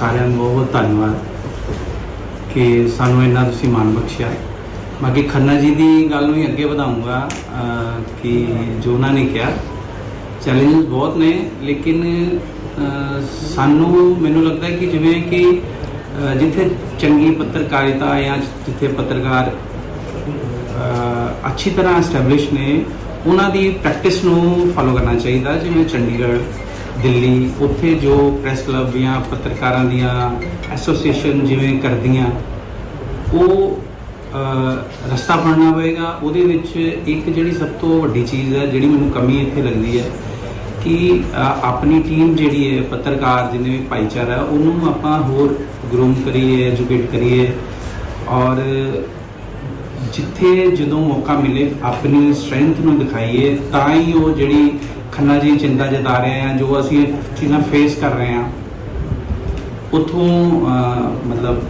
ਸਾਰਿਆਂ ਨੂੰ ਬਹੁਤ ਬਹੁਤ ਧੰਨਵਾਦ ਕਿ ਸਾਨੂੰ ਇੰਨਾ ਤੁਸੀਂ ਮਾਣ ਬਖਸ਼ਿਆ ਬਾਕੀ ਖੰਨਾ ਜੀ ਦੀ ਗੱਲ ਨੂੰ ਹੀ ਅੱਗੇ ਵਧਾਉਂਗਾ ਕਿ ਜੋ ਉਹਨਾਂ ਨੇ ਕਿਹਾ ਚੈਲੰਜਸ ਬਹੁਤ ਨੇ, ਲੇਕਿਨ ਸਾਨੂੰ ਮੈਨੂੰ ਲੱਗਦਾ ਕਿ ਜਿਵੇਂ ਕਿ ਜਿੱਥੇ ਚੰਗੀ ਪੱਤਰਕਾਰਿਤਾ ਜਾਂ ਜਿੱਥੇ ਪੱਤਰਕਾਰ ਅੱਛੀ ਤਰ੍ਹਾਂ ਐਸਟੈਬਲਿਸ਼ ਨੇ, ਉਹਨਾਂ ਦੀ ਪ੍ਰੈਕਟਿਸ ਨੂੰ ਫਾਲੋ ਕਰਨਾ ਚਾਹੀਦਾ, ਜਿਵੇਂ ਚੰਡੀਗੜ੍ਹ ਦਿੱਲੀ, ਉੱਥੇ ਜੋ ਪ੍ਰੈਸ ਕਲੱਬ ਜਾਂ ਪੱਤਰਕਾਰਾਂ ਦੀਆਂ ਐਸੋਸੀਏਸ਼ਨ ਜਿਵੇਂ ਕਰਦੀਆਂ, ਉਹ ਰਸਤਾ ਬਣਨਾ ਪਵੇਗਾ ਉਹਦੇ ਵਿੱਚ ਇੱਕ ਜਿਹੜੀ ਸਭ ਤੋਂ ਵੱਡੀ ਚੀਜ਼ ਹੈ, ਜਿਹੜੀ ਮੈਨੂੰ ਕਮੀ ਇੱਥੇ ਲੱਗਦੀ ਹੈ, ਕਿ ਆਪਣੀ ਟੀਮ ਜਿਹੜੀ ਹੈ, ਪੱਤਰਕਾਰ ਜਿੰਨੇ ਵੀ ਭਾਈਚਾਰਾ, ਉਹਨੂੰ ਆਪਾਂ ਹੋਰ ਗਰੂਮ ਕਰੀਏ ਐਜੂਕੇਟ ਕਰੀਏ। ਔਰ ਜਿੱਥੇ ਜਦੋਂ ਮੌਕਾ ਮਿਲੇ, ਆਪਣੀ ਸਟਰੈਂਥ ਨੂੰ ਦਿਖਾਈਏ, ਤਾਂ ਹੀ ਉਹ ਜਿਹੜੀ ਖੰਨਾ ਜੀ ਚਿੰਤਾ ਜਤਾ ਰਹੇ ਆ, ਜੋ ਅਸੀਂ ਚੀਜ਼ਾਂ ਫੇਸ ਕਰ ਰਹੇ ਆ, ਉਥੋਂ ਮਤਲਬ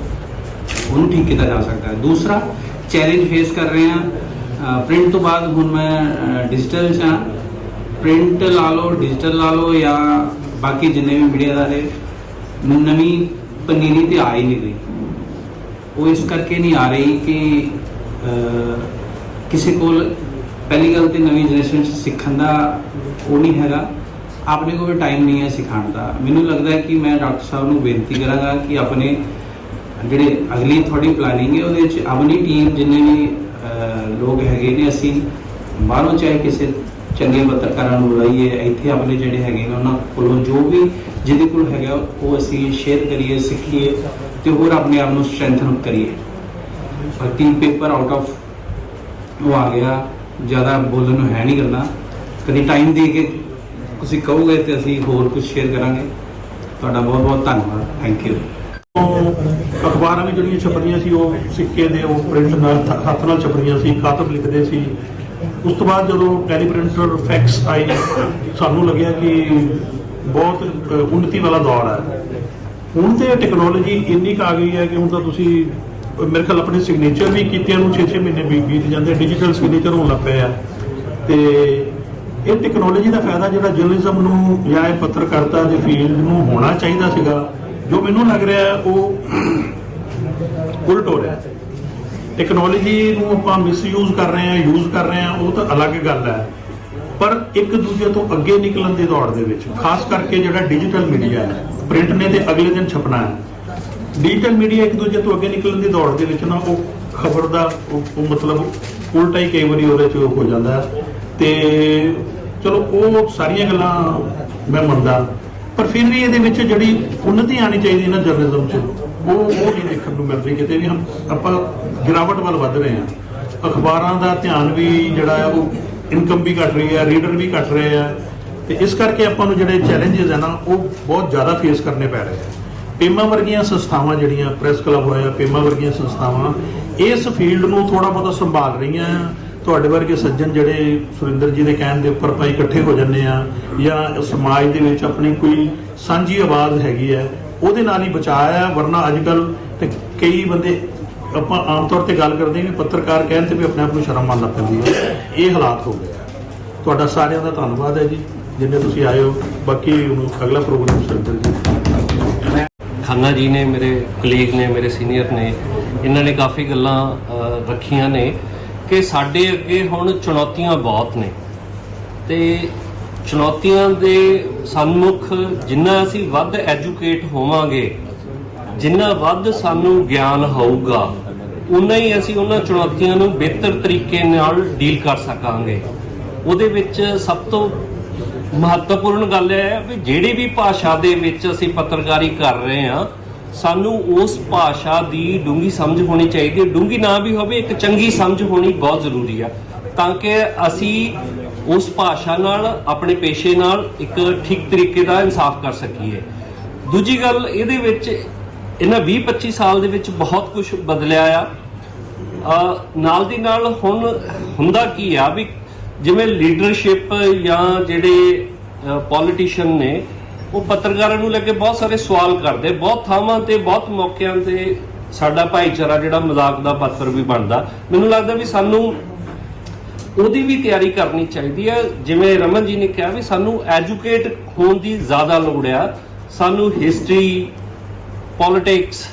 ਉਹਨੂੰ ਠੀਕ ਕੀਤਾ ਜਾ ਸਕਦਾ ਹੈ। ਦੂਸਰਾ ਚੈਲੰਜ ਫੇਸ ਕਰ ਰਹੇ ਆ। ਪ੍ਰਿੰਟ ਤੋਂ ਬਾਅਦ ਹੁਣ ਮੈਂ ਡਿਜੀਟਲ ਚ ਹਾਂ ਪ੍ਰਿੰਟ ਲਾ ਲਓ ਡਿਜੀਟਲ ਲਾ ਲਓ ਜਾਂ ਬਾਕੀ ਜਿੰਨੇ ਵੀ ਮੀਡੀਆ ਦਾ ਨੇ ਨਵੀਂ ਪਨੀਰੀ ਤੇ ਆ ਹੀ ਨਹੀਂ ਰਹੀ। ਉਹ ਇਸ ਕਰਕੇ ਨਹੀਂ ਆ ਰਹੀ ਕਿ ਕਿਸੇ ਕੋਲ ਪਹਿਲੀ ਗੱਲ ਤੇ ਨਵੀਂ ਜਨਰੇਸ਼ਨ ਚ ਸਿੱਖਣ ਦਾ ਉਹ ਨਹੀਂ ਹੈਗਾ। ਆਪਣੇ ਕੋਲ ਟਾਈਮ ਨਹੀਂ ਹੈ ਸਿਖਾਉਣ ਦਾ। ਮੈਨੂੰ ਲੱਗਦਾ ਹੈ ਕਿ ਮੈਂ ਡਾਕਟਰ ਸਾਹਿਬ ਨੂੰ ਬੇਨਤੀ ਕਰਾਂਗਾ ਕਿ ਆਪਣੇ ਜਿਹੜੇ ਅਗਲੀ ਤੁਹਾਡੀ ਪਲਾਨਿੰਗ ਹੈ, ਉਹਦੇ ਵਿੱਚ ਆਪਣੀ ਟੀਮ ਜਿੰਨੇ ਵੀ ਲੋਕ ਹੈਗੇ ਨੇ, ਅਸੀਂ ਬਾਹਰੋਂ ਚਾਹੇ ਕਿਸੇ ਚੰਗੇ ਪੱਤਰਕਾਰਾਂ ਨੂੰ ਬੁਲਾਈਏ, ਇੱਥੇ ਆਪਣੇ ਜਿਹੜੇ ਹੈਗੇ ਨੇ, ਉਹਨਾਂ ਕੋਲੋਂ ਜੋ ਵੀ ਜਿਹਦੇ ਕੋਲ ਹੈਗਾ, ਉਹ ਅਸੀਂ ਸ਼ੇਅਰ ਕਰੀਏ, ਸਿੱਖੀਏ ਤੇ ਹੋਰ ਆਪਣੇ ਆਪ ਨੂੰ ਸਟਰੈਂਥਨ ਕਰੀਏ। ਬਾਕੀ ਪੇਪਰ ਆਊਟ ਆਫ ਉਹ ਆ ਗਿਆ। ਜ਼ਿਆਦਾ ਬੋਲਣ ਨੂੰ ਹੈ ਨਹੀਂ ਕਰਨਾ। ਕਦੀ ਟਾਈਮ ਦੇ ਕੇ ਤੁਸੀਂ ਕਹੋਗੇ ਤੇ ਅਸੀਂ ਹੋਰ ਕੁਝ ਸ਼ੇਅਰ ਕਰਾਂਗੇ। ਤੁਹਾਡਾ ਬਹੁਤ ਬਹੁਤ ਧੰਨਵਾਦ। ਥੈਂਕ ਯੂ ਅਖਬਾਰਾਂ ਵੀ ਜਿਹੜੀਆਂ ਛਪਦੀਆਂ ਸੀ ਉਹ ਸਿੱਕੇ ਦੇ ਉਹ ਪ੍ਰਿੰਟ ਨਾਲ th- ਹੱਥ ਨਾਲ ਛਪਦੀਆਂ ਸੀ ਕਾਤਬ ਲਿਖਦੇ ਸੀ। ਉਸ ਤੋਂ ਬਾਅਦ ਜਦੋਂ ਟੈਲੀਪ੍ਰਿੰਟਰ ਫੈਕਸ ਆਈ ਸਾਨੂੰ ਲੱਗਿਆ ਕਿ ਬਹੁਤ ਅ, ਉੱਨਤੀ ਵਾਲਾ ਦੌਰ ਹੈ ਹੁਣ ਤੇ ਟੈਕਨੋਲੋਜੀ ਇੰਨੀ ਕੁ ਆ ਗਈ ਹੈ ਕਿ ਹੁਣ ਤਾਂ ਤੁਸੀਂ ਮੇਰੇ ਖਿਆਲ ਆਪਣੇ ਸਿਗਨੇਚਰ ਵੀ ਕੀਤਿਆਂ ਨੂੰ 6-6 ਮਹੀਨੇ ਬੀ- ਬੀਤ ਜਾਂਦੇ ਡਿਜੀਟਲ ਸਿਗਨੇਚਰ ਹੋਣ ਲੱਗ ਪਏ ਆ। ਤੇ ਇਹ ਟੈਕਨੋਲੋਜੀ ਦਾ ਫਾਇਦਾ ਜਿਹੜਾ ਜਰਨਲਿਜ਼ਮ ਨੂੰ ਜਾਂ ਇਹ ਪੱਤਰਕਾਰਤਾ ਦੇ ਫੀਲਡ ਨੂੰ ਹੋਣਾ ਚਾਹੀਦਾ ਸੀਗਾ, ਜੋ ਮੈਨੂੰ ਲੱਗ ਰਿਹਾ ਉਹ ਉਲਟ ਹੋ ਰਿਹਾ ਟੈਕਨੋਲੋਜੀ ਨੂੰ ਆਪਾਂ ਮਿਸਯੂਜ਼ ਕਰ ਰਹੇ ਹਾਂ ਯੂਜ਼ ਕਰ ਰਹੇ ਹਾਂ, ਉਹ ਤਾਂ ਅਲੱਗ ਗੱਲ ਹੈ। ਪਰ ਇੱਕ ਦੂਜੇ ਤੋਂ ਅੱਗੇ ਨਿਕਲਣ ਦੀ ਦੌੜ ਦੇ ਵਿੱਚ, ਖਾਸ ਕਰਕੇ ਜਿਹੜਾ ਡਿਜੀਟਲ ਮੀਡੀਆ ਹੈ ਪ੍ਰਿੰਟ ਨੇ ਤੇ ਅਗਲੇ ਦਿਨ ਛਪਣਾ ਹੈ। ਡਿਜੀਟਲ ਮੀਡੀਆ ਇੱਕ ਦੂਜੇ ਤੋਂ ਅੱਗੇ ਨਿਕਲਣ ਦੀ ਦੌੜ ਦੇ ਵਿੱਚ ਨਾ, ਉਹ ਖਬਰ ਦਾ, ਉਹ ਮਤਲਬ ਉਲਟਾ ਹੀ ਕਈ ਵਾਰੀ ਉਹਦੇ 'ਚ ਹੋ ਜਾਂਦਾ ਹੈ। ਤੇ ਚਲੋ, ਉਹ ਸਾਰੀਆਂ ਗੱਲਾਂ ਮੈਂ ਮੰਨਦਾ। ਪਰ ਫਿਰ ਵੀ ਇਹਦੇ ਵਿੱਚ ਜਿਹੜੀ ਉન્નਤੀ ਆਣੀ ਚਾਹੀਦੀ ਨਾ ਜਰਨਲਿਜ਼ਮ 'ਚ, ਉਹ ਉਹ ਨਹੀਂ ਦੇਖਣ ਨੂੰ ਮਿਲ ਰਹੀ ਕਿਤੇ ਵੀ ਹਮ ਆਪਾਂ ਗਿਰਾਵਟ ਵੱਲ ਵੱਧ ਰਹੇ ਹਾਂ। ਅਖਬਾਰਾਂ ਦਾ ਧਿਆਨ ਵੀ ਜਿਹੜਾ ਹੈ, ਉਹ ਇਨਕਮ ਵੀ ਘਟ ਰਹੀ ਹੈ ਰੀਡਰ ਵੀ ਘਟ ਰਹੇ ਆ ਤੇ ਇਸ ਕਰਕੇ ਆਪਾਂ ਨੂੰ ਜਿਹੜੇ ਚੈਲੰਜਸ ਹੈ ਨਾ, ਉਹ ਬਹੁਤ ਜ਼ਿਆਦਾ ਫੇਸ ਕਰਨੇ ਪੈ ਰਹੇ ਆ ਪੇਮਾ ਵਰਗੀਆਂ ਸੰਸਥਾਵਾਂ ਜਿਹੜੀਆਂ ਪ੍ਰੈਸ ਕਲੱਬ ਹੋਇਆ, ਪੇਮਾ ਵਰਗੀਆਂ ਸੰਸਥਾਵਾਂ, ਇਸ ਫੀਲਡ ਨੂੰ ਥੋੜਾ ਬਹੁਤਾ ਸੰਭਾਲ ਰਹੀਆਂ ਤੁਹਾਡੇ ਵਰਗੇ ਸੱਜਣ ਜਿਹੜੇ ਸੁਰਿੰਦਰ ਜੀ ਦੇ ਕਹਿਣ ਦੇ ਉੱਪਰ ਭਾਈ ਇਕੱਠੇ ਹੋ ਜੰਨੇ ਆ ਜਾਂ ਸਮਾਜ ਦੇ ਵਿੱਚ ਆਪਣੀ ਕੋਈ ਸਾਂਝੀ ਆਵਾਜ਼ ਹੈਗੀ ਹੈ ਉਹਦੇ ਨਾਲ ਹੀ ਬਚਾਇਆ ਹੈ ਵਰਨਾ ਅੱਜ ਕੱਲ ਤੇ ਕਈ ਬੰਦੇ ਆਪਾਂ ਆਮ ਤੌਰ ਤੇ ਗੱਲ ਕਰਦੇ ਹਾਂ ਵੀ ਪੱਤਰਕਾਰ ਕਹਿਣ ਤੇ ਵੀ ਆਪਣੇ ਆਪ ਨੂੰ ਸ਼ਰਮ ਮੰਨ ਲੱਗ ਪੈਂਦੀ ਹੈ ਇਹ ਹਾਲਾਤ ਹੋ ਗਏ ਤੁਹਾਡਾ ਸਾਰਿਆਂ ਦਾ ਧੰਨਵਾਦ ਹੈ ਜੀ। ਜਿੰਨੇ ਤੁਸੀਂ ਆਏ ਹੋ, ਬਾਕੀ ਹੁਣ ਅਗਲਾ ਪ੍ਰੋਗਰਾਮ ਸੁਰਿੰਦਰ ਜੀ ਖੰਨਾ ਜੀ ਨੇ, ਮੇਰੇ ਕਲੀਗ ਨੇ, ਮੇਰੇ ਸੀਨੀਅਰ ਨੇ, ਇਹਨਾਂ ਨੇ ਕਾਫੀ ਗੱਲਾਂ ਰੱਖੀਆਂ ਨੇ ਕਿ ਸਾਡੇ ਅੱਗੇ ਹੁਣ ਚੁਣੌਤੀਆਂ ਬਹੁਤ ਨੇ। ਤੇ ਚੁਣੌਤੀਆਂ ਦੇ ਸਨਮੁਖ ਜਿੰਨਾ ਅਸੀਂ ਵੱਧ ਐਜੂਕੇਟ ਹੋਵਾਂਗੇ, ਜਿੰਨਾ ਵੱਧ ਸਾਨੂੰ ਗਿਆਨ ਹੋਊਗਾ ਉਨਾ ਹੀ ਅਸੀਂ ਉਹਨਾਂ ਚੁਣੌਤੀਆਂ ਨੂੰ ਬਿਹਤਰ ਤਰੀਕੇ ਨਾਲ ਡੀਲ ਕਰ ਸਕਾਂਗੇ। ਉਹਦੇ ਵਿੱਚ ਸਭ ਤੋਂ ਮਹੱਤਵਪੂਰਨ ਗੱਲ ਹੈ ਵੀ ਜਿਹੜੀ ਵੀ ਭਾਸ਼ਾ ਦੇ ਵਿੱਚ ਅਸੀਂ ਪੱਤਰਕਾਰੀ ਕਰ ਰਹੇ ਹਾਂ, ਸਾਨੂੰ ਉਸ ਭਾਸ਼ਾ ਦੀ ਡੂੰਗੀ ਸਮਝ ਹੋਣੀ ਚਾਹੀਦੀ ਹੈ। ਡੂੰਗੀ ਨਾ ਵੀ ਹੋਵੇ, ਇੱਕ ਚੰਗੀ ਸਮਝ ਹੋਣੀ ਬਹੁਤ ਜ਼ਰੂਰੀ ਆ। ਤਾਂ ਕਿ ਅਸੀਂ ਉਸ ਭਾਸ਼ਾ ਨਾਲ, ਆਪਣੇ ਪੇਸ਼ੇ ਨਾਲ ਇੱਕ ਠੀਕ ਤਰੀਕੇ ਦਾ ਇਨਸਾਫ ਕਰ ਸਕੀਏ। ਦੂਜੀ ਗੱਲ, ਇਹਦੇ ਵਿੱਚ ਇਹਨਾਂ 20 25 ਸਾਲ ਦੇ ਵਿੱਚ ਬਹੁਤ ਕੁਝ ਬਦਲਿਆ ਆ। ਨਾਲ ਦੀ ਨਾਲ ਹੁਣ ਹੁੰਦਾ ਕੀ ਆ ਵੀ ਜਿਵੇਂ ਲੀਡਰਸ਼ਿਪ ਜਾਂ ਜਿਹੜੇ ਪੋਲੀਟੀਸ਼ੀਅਨ ਨੇ, ਉਹ ਪੱਤਰਕਾਰਾਂ ਨੂੰ ਲੈ ਕੇ ਬਹੁਤ ਸਾਰੇ ਸਵਾਲ ਕਰਦੇ, ਬਹੁਤ ਥਾਵਾਂ ਤੇ, ਬਹੁਤ ਮੌਕਿਆਂ ਤੇ ਸਾਡਾ ਭਾਈਚਾਰਾ ਜਿਹੜਾ ਮਜ਼ਾਕ ਦਾ ਪਾਤਰ ਵੀ ਬਣਦਾ। ਮੈਨੂੰ ਲੱਗਦਾ ਵੀ ਸਾਨੂੰ ਉਹਦੀ ਵੀ ਤਿਆਰੀ ਕਰਨੀ ਚਾਹੀਦੀ ਹੈ। ਜਿਵੇਂ ਰਮਨ ਜੀ ਨੇ ਕਿਹਾ ਵੀ ਸਾਨੂੰ ਐਜੂਕੇਟ ਹੋਣ ਦੀ ਜ਼ਿਆਦਾ ਲੋੜ ਆ। ਸਾਨੂੰ ਹਿਸਟਰੀ ਪੋਲਿਟਿਕਸ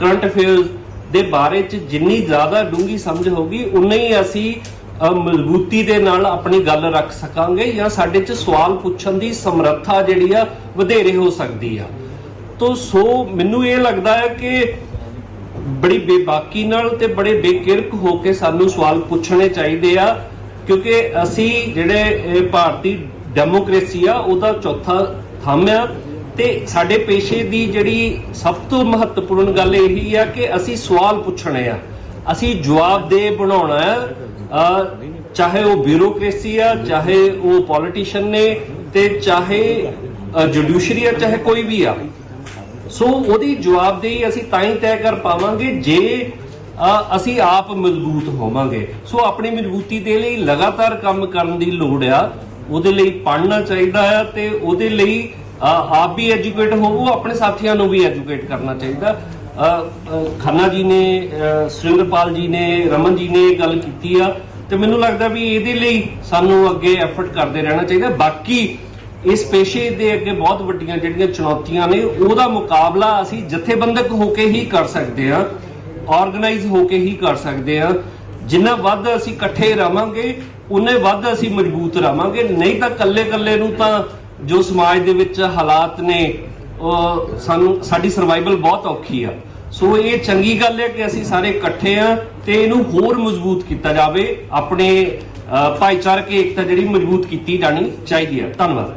ਕਰੰਟ ਅਫੇਅਰਸ ਦੇ ਬਾਰੇ ਚ ਜਿੰਨੀ ਜ਼ਿਆਦਾ ਡੂੰਗੀ ਸਮਝ ਹੋਗੀ ਉਨਾ ਹੀ ਅਸੀਂ ਮਜ਼ਬੂਤੀ ਦੇ ਨਾਲ ਆਪਣੀ ਗੱਲ ਰੱਖ ਸਕਾਂਗੇ ਜਾਂ ਸਾਡੇ ਚ ਸਵਾਲ ਪੁੱਛਣ ਦੀ ਸਮਰੱਥਾ ਜਿਹੜੀ ਆ ਵਧੇਰੇ ਹੋ ਸਕਦੀ ਆ। ਤੋ, ਸੋ ਮੈਨੂੰ ਇਹ ਲੱਗਦਾ ਹੈ ਕਿ ਬੜੀ ਬੇਬਾਕੀ ਨਾਲ ਤੇ ਬੜੇ ਬੇਕਿਰਕ ਹੋ ਕੇ ਸਾਨੂੰ ਸਵਾਲ ਪੁੱਛਣੇ ਚਾਹੀਦੇ ਆ, ਕਿਉਂਕਿ ਅਸੀਂ ਜਿਹੜੇ ਭਾਰਤੀ ਡੈਮੋਕ੍ਰੇਸੀ ਆ, ਉਹਦਾ ਚੌਥਾ ਥੰਮ ਆ। ਤੇ ਸਾਡੇ ਪੇਸ਼ੇ ਦੀ ਜਿਹੜੀ ਸਭ ਤੋਂ ਮਹੱਤਵਪੂਰਨ ਗੱਲ ਇਹੀ ਆ ਕਿ ਅਸੀਂ ਸਵਾਲ ਪੁੱਛਣੇ ਆ। ਅਸੀਂ ਜਵਾਬਦੇਹ ਬਣਾਉਣਾ ਆ ਚਾਹੇ ਉਹ ਬਿਊਰੋਕ੍ਰੇਸੀ ਆ, ਚਾਹੇ ਉਹ ਪੋਲੀਟੀਸ਼ੀਅਨ ਨੇ ਤੇ ਚਾਹੇ ਜੁਡੀਸ਼ਰੀ ਆ, ਚਾਹੇ ਕੋਈ ਵੀ ਆ। ਸੋ ਉਹਦੀ ਜਵਾਬਦੇਹੀ ਅਸੀਂ ਤਾਂ ਹੀ ਤੈਅ ਕਰ ਪਾਵਾਂਗੇ ਜੇ ਅਸੀਂ ਆਪ ਮਜ਼ਬੂਤ ਹੋਵਾਂਗੇ। ਸੋ ਆਪਣੀ ਮਜ਼ਬੂਤੀ ਦੇ ਲਈ ਲਗਾਤਾਰ ਕੰਮ ਕਰਨ ਦੀ ਲੋੜ ਆ। ਉਹਦੇ ਲਈ ਪੜ੍ਹਨਾ ਚਾਹੀਦਾ ਆ ਤੇ ਉਹਦੇ ਲਈ ਆਪ ਵੀ ਐਜੂਕੇਟ ਹੋਵੋ, ਆਪਣੇ ਸਾਥੀਆਂ ਨੂੰ ਵੀ ਐਜੂਕੇਟ ਕਰਨਾ ਚਾਹੀਦਾ। ਖੰਨਾ ਜੀ ਨੇ ਸੁਰਿੰਦਰਪਾਲ ਜੀ ਨੇ, ਰਮਨ ਜੀ ਨੇ ਇਹ ਗੱਲ ਕੀਤੀ ਆ ਤੇ ਮੈਨੂੰ ਲੱਗਦਾ ਵੀ ਇਹਦੇ ਲਈ ਸਾਨੂੰ ਅੱਗੇ ਐਫਰਟ ਕਰਦੇ ਰਹਿਣਾ ਚਾਹੀਦਾ। ਬਾਕੀ ਇਸ ਪੇਸ਼ੇ ਦੇ ਅੱਗੇ ਬਹੁਤ ਵੱਡੀਆਂ ਜਿਹੜੀਆਂ ਚੁਣੌਤੀਆਂ ਨੇ, ਉਹਦਾ ਮੁਕਾਬਲਾ ਅਸੀਂ ਜਥੇਬੰਦਕ ਹੋ ਕੇ ਹੀ ਕਰ ਸਕਦੇ ਹਾਂ ਆਰਗੇਨਾਈਜ਼ ਹੋ ਕੇ ਹੀ ਕਰ ਸਕਦੇ ਹਾਂ ਜਿੰਨਾ ਵੱਧ ਅਸੀਂ ਇਕੱਠੇ ਰਵਾਂਗੇ ਉਨੇ ਵੱਧ ਅਸੀਂ ਮਜ਼ਬੂਤ ਰਵਾਂਗੇ ਨਹੀਂ ਤਾਂ ਕੱਲੇ-ਕੱਲੇ ਨੂੰ ਤਾਂ ਜੋ ਸਮਾਜ ਦੇ ਵਿੱਚ ਹਾਲਾਤ ਨੇ ਉਹ ਸਾਨੂੰ, ਸਾਡੀ ਸਰਵਾਈਵਲ ਬਹੁਤ ਔਖੀ ਆ। ਸੋ ਇਹ ਚੰਗੀ ਗੱਲ ਹੈ ਕਿ ਅਸੀਂ ਸਾਰੇ ਇਕੱਠੇ ਆ ਤੇ ਇਹਨੂੰ ਹੋਰ ਮਜ਼ਬੂਤ ਕੀਤਾ ਜਾਵੇ, ਆਪਣੇ ਭਾਈਚਾਰਕ ਏਕਤਾ ਜਿਹੜੀ ਮਜ਼ਬੂਤ ਕੀਤੀ ਜਾਣੀ ਚਾਹੀਦੀ ਹੈ ਧੰਨਵਾਦ।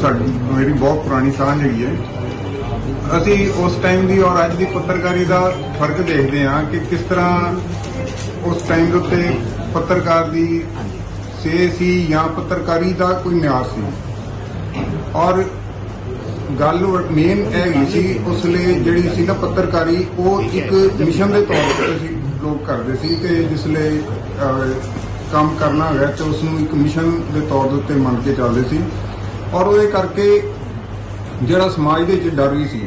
ਸਾਡੀ ਮੇਰੀ ਬਹੁਤ ਪੁਰਾਣੀ ਸਾਂਝ ਹੈਗੀ ਹੈ। ਅਸੀਂ ਉਸ ਟਾਈਮ ਦੀ ਔਰ ਅੱਜ ਦੀ ਪੱਤਰਕਾਰੀ ਦਾ ਫ਼ਰਕ ਦੇਖਦੇ ਹਾਂ ਕਿ ਕਿਸ ਤਰ੍ਹਾਂ ਉਸ ਟਾਈਮ ਦੇ ਉੱਤੇ ਪੱਤਰਕਾਰ ਦੀ ਸੇ ਸੀ ਜਾਂ ਪੱਤਰਕਾਰੀ ਦਾ ਕੋਈ ਮਿਆਰ ਸੀ। ਔਰ ਗੱਲ ਮੇਨ ਇਹ ਹੈਗੀ ਸੀ, ਉਸ ਲਈ ਜਿਹੜੀ ਸੀ ਨਾ ਪੱਤਰਕਾਰੀ, ਉਹ ਇੱਕ ਮਿਸ਼ਨ ਦੇ ਤੌਰ ਤੇ ਅਸੀਂ ਲੋਕ ਕਰਦੇ ਸੀ ਤੇ ਜਿਸ ਕੰਮ ਕਰਨਾ ਹੋਇਆ ਤੇ ਉਸ ਨੂੰ ਇੱਕ ਮਿਸ਼ਨ ਦੇ ਤੌਰ ਦੇ ਉੱਤੇ ਮੰਨ ਕੇ ਚੱਲਦੇ ਸੀ। ਔਰ ਉਹਦੇ ਕਰਕੇ ਜਿਹੜਾ ਸਮਾਜ ਦੇ ਵਿੱਚ ਡਰ ਵੀ ਸੀ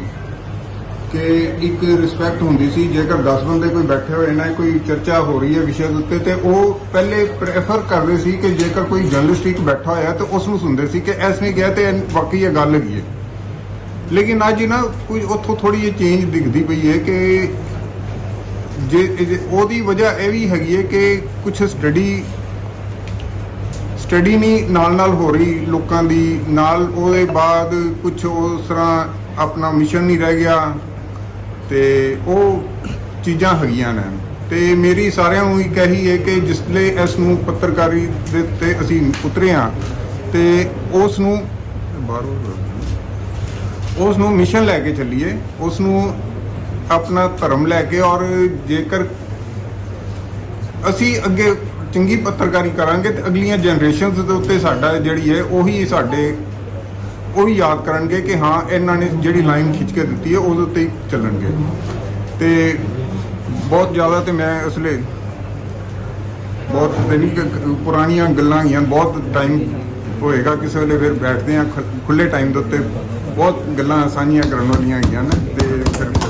ਕਿ ਇੱਕ ਰਿਸਪੈਕਟ ਹੁੰਦੀ ਸੀ, ਜੇਕਰ 10 ਬੰਦੇ ਕੋਈ ਬੈਠੇ ਹੋਏ ਨਾ, ਕੋਈ ਚਰਚਾ ਹੋ ਰਹੀ ਹੈ ਵਿਸ਼ੇ ਦੇ ਉੱਤੇ, ਤੇ ਉਹ ਪਹਿਲੇ ਪ੍ਰੈਫਰ ਕਰਦੇ ਸੀ ਕਿ ਜੇਕਰ ਕੋਈ ਜਰਨਲਿਸਟ ਇੱਕ ਬੈਠਾ ਹੋਇਆ ਤੇ ਉਸ ਨੂੰ ਸੁਣਦੇ ਸੀ ਕਿ ਐਸ ਨੇ ਕਿਹਾ ਤੇ ਇਹ ਵਾਕਈ ਇਹ ਗੱਲ ਹੈਗੀ ਹੈ। ਲੇਕਿਨ ਅੱਜ ਨਾ ਕੁਝ ਉੱਥੋਂ ਥੋੜੀ ਜਿਹੀ ਚੇਂਜ ਦਿਖਦੀ ਪਈ ਹੈ ਕਿ ਜੇ ਜੇ- ਉਹਦੀ ਵਜ੍ਹਾ ਇਹ ਵੀ ਹੈਗੀ ਹੈ ਕਿ ਕੁਝ ਸਟੱਡੀ ਸਟੱਡੀ ਨਹੀਂ ਨਾਲ ਨਾਲ ਹੋ ਰਹੀ ਲੋਕਾਂ ਦੀ, ਨਾਲ ਉਹਦੇ ਬਾਅਦ ਕੁਝ ਉਸ ਤਰ੍ਹਾਂ ਆਪਣਾ ਮਿਸ਼ਨ ਨਹੀਂ ਰਹਿ ਗਿਆ ਤੇ ਉਹ ਚੀਜ਼ਾਂ ਹੈਗੀਆਂ ਨੇ। ਤੇ ਮੇਰੀ ਸਾਰਿਆਂ ਨੂੰ ਇੱਕ ਇਹੀ ਹੈ ਕਿ ਜਿਸਲੇ ਇਸ ਨੂੰ ਪੱਤਰਕਾਰੀ ਦੇ ਤੇ ਅਸੀਂ ਉਤਰੇ ਹਾਂ ਤੇ ਉਸ ਨੂੰ ਬਾਹਰੋਂ ਉਸ ਨੂੰ ਮਿਸ਼ਨ ਲੈ ਕੇ ਚੱਲੀਏ। ਉਸ ਨੂੰ ਆਪਣਾ ਧਰਮ ਲੈ ਕੇ ਔਰ ਜੇਕਰ ਅਸੀਂ ਅੱਗੇ ਚੰਗੀ ਪੱਤਰਕਾਰੀ ਕਰਾਂਗੇ ਤੇ ਅਗਲੀਆਂ ਜਨਰੇਸ਼ਨਸ ਦੇ ਉੱਤੇ ਸਾਡਾ ਜਿਹੜੀ ਹੈ ਉਹੀ ਸਾਡੇ ਉਹ ਵੀ ਯਾਦ ਕਰਨਗੇ ਕਿ ਹਾਂ, ਇਹਨਾਂ ਨੇ ਜਿਹੜੀ ਲਾਈਨ ਖਿੱਚ ਕੇ ਦਿੱਤੀ ਹੈ, ਉਹਦੇ ਉੱਤੇ ਹੀ ਚੱਲਣਗੇ। ਤੇ ਬਹੁਤ ਜ਼ਿਆਦਾ ਤੇ ਮੈਂ ਇਸ ਲਈ ਬਹੁਤ ਤੇਰੀ ਪੁਰਾਣੀਆਂ ਗੱਲਾਂ ਹੈਗੀਆਂ ਬਹੁਤ ਟਾਈਮ ਹੋਏਗਾ, ਕਿਸੇ ਵੇਲੇ ਫਿਰ ਬੈਠਦੇ ਆ ਖੁੱਲੇ ਟਾਈਮ ਦੇ ਉੱਤੇ ਬਹੁਤ ਗੱਲਾਂ ਆਸਾਨੀਆਂ ਕਰਨ ਵਾਲੀਆਂ ਹੈਗੀਆਂ ਨੇ ਤੇ ਫਿਰ